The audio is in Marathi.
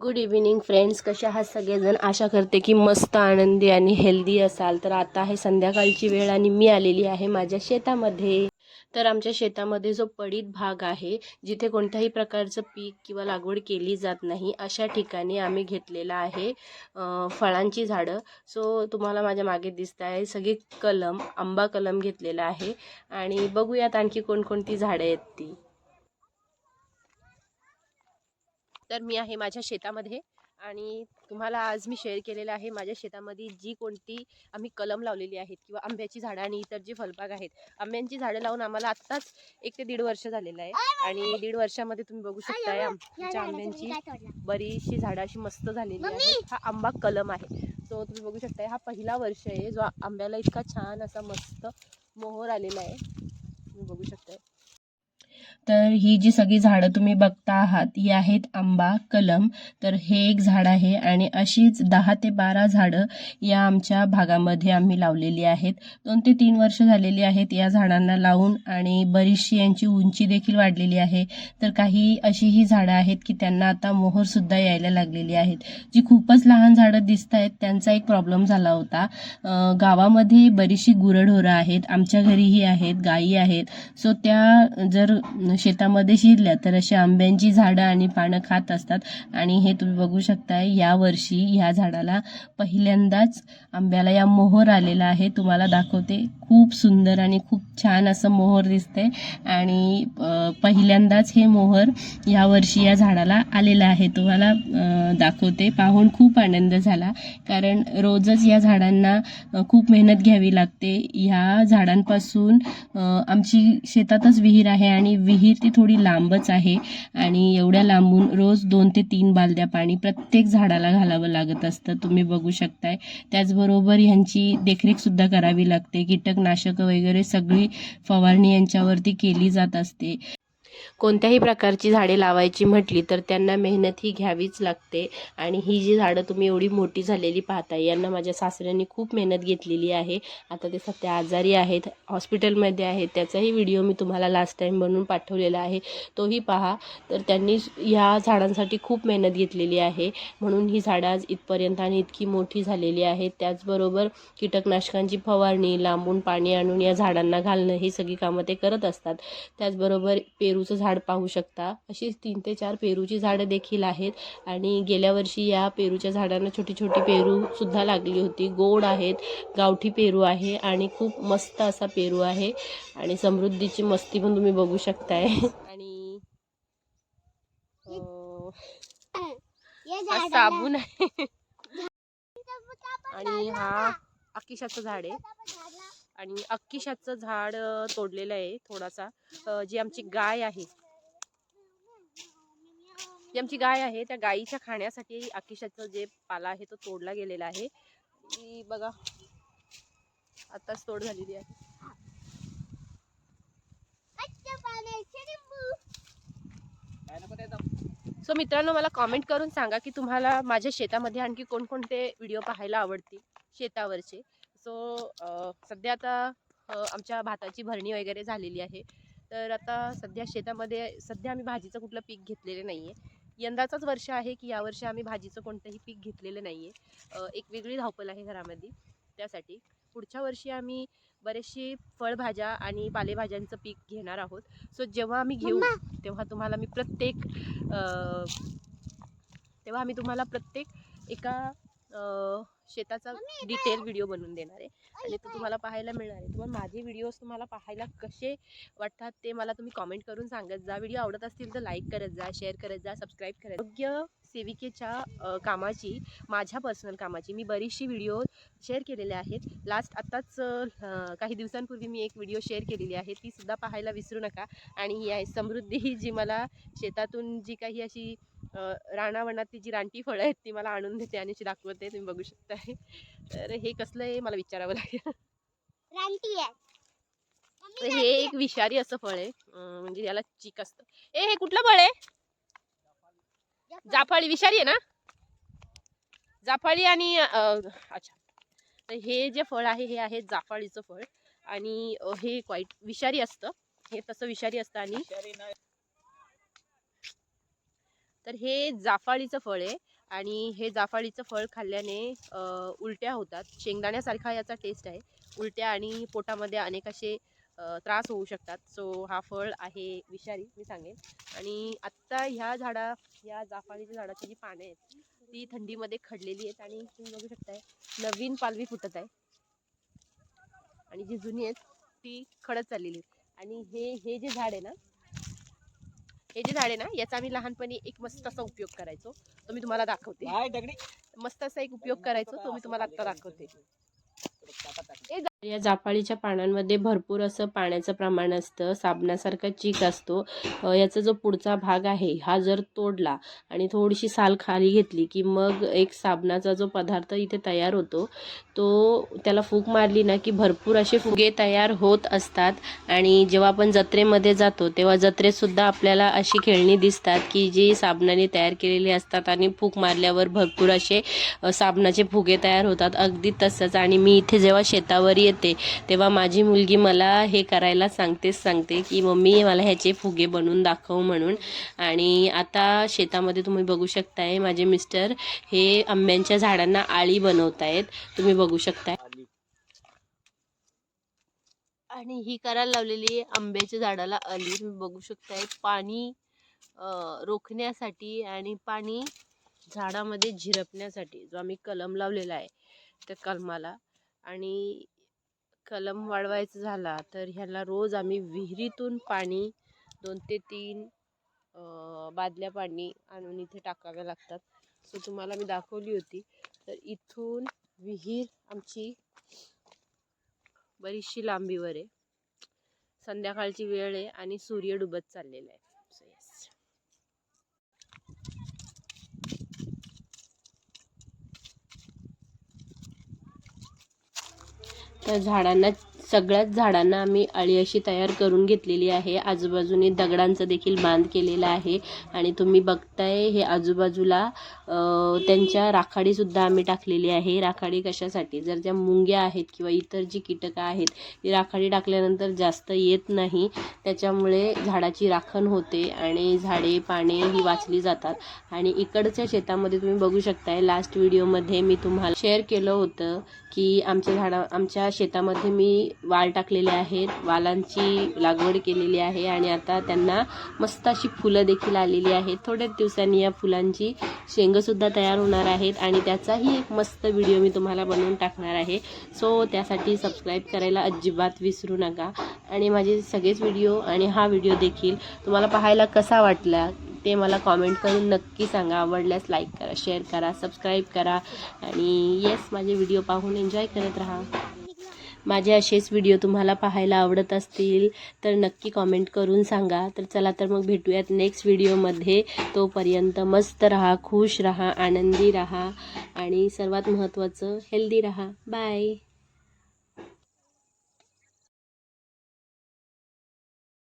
गुड इव्हिनिंग फ्रेंड्स कशा आहात सगळेजण? आशा करते की मस्त आनंदी आणि हेल्दी असाल. तर आता आहे संध्याकाळची वेळ आणि मी आलेली आहे माझ्या शेतामध्ये. तर आमच्या शेतामध्ये जो पडीत भाग आहे जिथे कोणत्याही प्रकारचं पीक किंवा लागवड केली जात नाही अशा ठिकाणी आम्ही घेतलेला आहे फळांची झाडं. सो तुम्हाला माझ्या मागे दिसत आहे सगळी कलम आंबा कलम घेतलेला आहे. आणि बघूयात आणखी कोणकोणती झाडं आहेत ती. तर मी आहे माझ्या शेतामध्ये आणि तुम्हाला आज मी शेअर केलेलं आहे माझ्या शेतामध्ये जी कोणती आम्ही कलम लावलेली आहेत किंवा आंब्याची झाडं आणि इतर जी फळबाग आहेत आंब्यांची झाडं लावून आम्हाला आत्ताच एक ते दीड वर्ष झालेलं आहे. आणि दीड वर्षामध्ये तुम्ही बघू शकताय आमच्या आंब्यांची बरीचशी झाडं अशी मस्त झालेली आहेत. हा आंबा कलम आहे. सो तुम्ही बघू शकताय हा पहिला वर्ष आहे. जो आंब्याला इतका छान असा मस्त मोहर आलेला आहे. तुम्ही बघू शकताय. तर ही जी सगळी झाडं तुम्ही बघता आहात ही आहेत आंबा कलम. तर हे एक झाड आहे आणि अशीच दहा ते बारा झाडं या आमच्या भागामध्ये आम्ही लावलेली आहेत. दोन ते तीन वर्ष झालेली आहेत या झाडांना लावून आणि बरीचशी यांची उंची देखील वाढलेली आहे. तर काही अशी ही झाडं आहेत की त्यांना आता मोहरसुद्धा यायला लागलेली आहेत. जी खूपच लहान झाडं दिसत आहेत त्यांचा एक प्रॉब्लेम झाला होता. गावामध्ये बरीचशी गुरढोरं आहेत आमच्या घरीही आहेत गायी आहेत. सो त्या जर शेतामध्ये शिरल्या तर अशी आंब्यांची झाडं आणि पानं खात असतात. आणि हे तुम्ही बघू शकताय या वर्षी ह्या झाडाला पहिल्यांदाच आंब्याला या मोहर आलेला आहे. तुम्हाला दाखवते. खूप सुंदर आणि खूप छान असं मोहर दिसतंय. आणि पहिल्यांदाच हे मोहर या वर्षी या झाडाला आलेलं आहे. तुम्हाला दाखवते. पाहून खूप आनंद झाला. कारण रोजच या झाडांना खूप मेहनत घ्यावी लागते. ह्या झाडांपासून आमची शेतातच विहीर आहे आणि विहीर ती थोडी लांबच आहे. आणि एवढ्या लांबून रोज दोन ते तीन बालद्या पाणी प्रत्येक झाडाला घालावं लागत असतं. तुम्ही बघू शकताय. त्याचबरोबर ह्यांची देखरेखसुद्धा करावी लागते. कीटक कीटकनाशकं वगैरे सगळी फवारणी यांच्यावरती केली जात असते. कोणत्याही प्रकारची झाडे लावायची म्हटली तर त्यांना मेहनत ही घ्यावीच लागते. आणि ही जी झाडं तुम्ही एवढी मोठी झालेली पाहताय यांना माझ्या सासऱ्यांनी खूप मेहनत घेतलेली आहे. आता ते सध्या आजारी आहेत हॉस्पिटलमध्ये आहेत. त्याचाही व्हिडिओ मी तुम्हाला लास्ट टाईम बनवून पाठवलेला आहे. तोही पहा. तर त्यांनी ह्या झाडांसाठी खूप मेहनत घेतलेली आहे. म्हणून ही झाडं आज इथपर्यंत आणि इतकी मोठी झालेली आहेत. त्याचबरोबर कीटकनाशकांची फवारणी लांबून पाणी आणून या झाडांना घालणं ही सगळी कामं ते करत असतात. त्याचबरोबर पेरूचं झाड पाहू शकता. अशी तीन ते चार पेरूची झाडं देखील आहेत. आणि गेल्या वर्षी या पेरूच्या झाडांना छोटी छोटी पेरू सुद्धा लागली होती. गोड आहेत गावठी पेरू आहे आणि खूप मस्त असा पेरू आहे. आणि समृद्धीची मस्ती पण तुम्ही बघू शकताय. आणि हा साबून आहे. आणि हा अकिशाचं झाड आहे. आणि अक्किशाचं झाड तोडलेलं आहे थोडासा. जी आमची गाय आहे. जी आमची गाय आहे त्या गायीच्या खाण्यासाठी अक्किशाचं जे पाला आहे तो तोडला गेलेला आहे. ती बघा आताच तोड झालेली आहे. सो मित्रांनो मला कॉमेंट करून सांगा की तुम्हाला माझ्या शेतामध्ये आणखी कोणकोणते व्हिडिओ पाहायला आवडतील? शेतावरचे. सो सध्या आता आमच्या भाताची भरणी वगैरे झालेली आहे. तर आता सध्या शेतामध्ये सध्या आम्ही भाजीचं कुठलं पीक घेतलेलं नाही आहे यंदाचाच वर्ष आहे की यावर्षी आम्ही भाजीचं कोणतंही पीक घेतलेलं नाही आहे एक वेगळी धावपल आहे घरामध्ये. त्यासाठी पुढच्या वर्षी आम्ही बरेचशी फळभाज्या आणि पालेभाज्यांचं पीक घेणार आहोत. सो जेव्हा आम्ही घेऊ तेव्हा तुम्हाला मी प्रत्येक तेव्हा आम्ही तुम्हाला प्रत्येक एका शेताचा डिटेल व्हिडिओ बनवून देणार आहे. आणि तो तुम्हाला पाहायला मिळणार आहे. तुम्हाला माझे व्हिडिओज तुम्हाला पाहायला कसे वाटतात ते मला तुम्ही कॉमेंट करून सांगत जा. व्हिडिओ आवडत असतील तर लाईक करत जा शेअर करत जा सबस्क्राईब करत जा. आरोग्य सेविकेच्या कामाची माझ्या पर्सनल कामाची मी बरीचशी व्हिडिओ शेअर केलेले आहेत. लास्ट आत्ताच काही दिवसांपूर्वी मी एक व्हिडिओ शेअर केलेली आहे. ती सुद्धा पाहायला विसरू नका. आणि ही आहे समृद्धी ही जी मला शेतातून जी काही अशी अ, रानावनातली जी रानटी फळं आहेत ती मला आणून देते आणि अशी दाखवते. तुम्ही बघू शकताय. तर हे कसलं आहे मला विचारावं लागेल. हे एक विषारी असं फळ आहे. म्हणजे याला चिक असतं. ए हे कुठलं फळ आहे? जाफळी. विषारी आहे ना? जाफळी आणि अच्छा. तर हे जे फळ आहे हे आहे जाफळीचं फळ. आणि हे वाईट विषारी असतं. हे तसं विषारी असतं आणि तर हे जाफळीचं फळ आहे. आणि हे जाफाळीचं फळ खाल्ल्याने अ, उलट्या होतात. शेंगदाण्यासारखा याचा टेस्ट आहे. उलट्या आणि पोटामध्ये अनेक असे त्रास होऊ शकतात. सो हा फळ आहे विषारी मी सांगेन. आणि आत्ता ह्या झाडा या जाफाळीच्या झाडाची जी पाने आहेत ती थंडीमध्ये खडलेली आहेत आणि तुम्ही बघू शकताय नवीन पालवी फुटत आहे. आणि जी जुनी आहेत ती खडत चाललेली आहेत. आणि हे हे जे झाड आहे ना हे जे झाड आहे ना याचा आम्ही लहानपणी एक मस्त असा उपयोग करायचो. तो मी तुम्हाला दाखवते. मस्त असा एक उपयोग करायचो तो मी तुम्हाला दाखवते. दाखवते या जापाळीच्या पानांमध्ये भरपूर असं पाण्याचं प्रमाण असतं साबणासारखा चीक असतो. याचा जो पुढचा भाग आहे हा जर तोडला आणि थोडीशी साल खाली घेतली की मग एक साबणाचा जो पदार्थ इथे तयार होतो तो त्याला फूक मारली ना की भरपूर असे फुगे तयार होत असतात आणि जेव्हा आपण जत्रेमध्ये जातो तेव्हा जत्रेतसुद्धा आपल्याला अशी खेळणी दिसतात की जी साबणाने तयार केलेली असतात आणि फूक मारल्यावर भरपूर असे साबणाचे फुगे तयार होतात. अगदी तसंच आणि मी इथे जेव्हा शेतावर येते. तेव्हा माझी मुलगी मला हे करायला सांगतेच सांगते की मम्मी मला ह्याचे फुगे बनवून दाखव म्हणून. आणि आता शेतामध्ये तुम्ही बघू शकताय माझे मिस्टर हे आंब्यांच्या झाडांना आळी बनवत आहेत तुम्ही बघू शकताय. आणि ही करायला लावलेली आहे आंब्याच्या झाडाला आली. तुम्ही बघू शकताय पाणी रोखण्यासाठी आणि पाणी झाडामध्ये झिरपण्यासाठी जो आम्ही कलम लावलेला आहे त्या कलमाला. आणि कलम वाढवायचा झाला तर ह्याला रोज आम्ही विहिरीतून पाणी दोन ते तीन बादल्या पाणी आणून इथे टाकाव्या लागतात. सो तुम्हाला मी दाखवली होती. तर इथून विहीर आमची बरीचशी लांबीवर आहे. संध्याकाळची वेळ आहे आणि सूर्य डुबत चाललेला आहे. सो येस त्या झाडांना सगळ्याच झाडांना आम्ही अळी अशी तयार करून घेतलेली आहे. आजूबाजूने दगडांचं देखील बांध केलेला आहे. आणि तुम्ही बघताय हे आजूबाजूला त्यांच्या राखाडीसुद्धा आम्ही टाकलेली आहे. राखाडी कशासाठी? जर ज्या मुंग्या आहेत किंवा इतर जी कीटकं आहेत ती राखाडी टाकल्यानंतर जास्त येत नाही. त्याच्यामुळे झाडाची राखण होते आणि झाडे पाने ही वाचली जातात. आणि इकडच्या शेतामध्ये तुम्ही बघू शकताय लास्ट व्हिडिओमध्ये मी तुम्हाला शेअर केलं होतं की आमच्या झाडा आमच्या शेतामध्ये मी वाल टाकलेले आहेत वालांची लागवड केलेली आहे आणि आता त्यांना मस्त अशी फुलं देखील आलेली आहेत. थोड्याच दिवसांनी या फुलांची शेंगंसुद्धा तयार होणार आहेत आणि त्याचाही एक मस्त व्हिडिओ मी तुम्हाला बनवून टाकणार आहे. सो त्यासाठी सबस्क्राईब करायला अजिबात विसरू नका. आणि माझे सगळेच व्हिडिओ आणि हा व्हिडिओ देखील तुम्हाला पाहायला कसा वाटला ते मला कॉमेंट करून नक्की सांगा. आवडल्यास लाईक करा शेअर करा सबस्क्राईब करा. आणि येस माझे व्हिडिओ पाहून एन्जॉय करत राहा. माझे असेच व्हिडिओ तुम्हाला पाहायला आवडत असतील तर नक्की कॉमेंट करून सांगा. तर चला तर मग भेटूयात नेक्स्ट व्हिडिओमध्ये तोपर्यंत मस्त राहा खुश राहा आनंदी राहा आणि सर्वात महत्त्वाचं हेल्दी राहा. बाय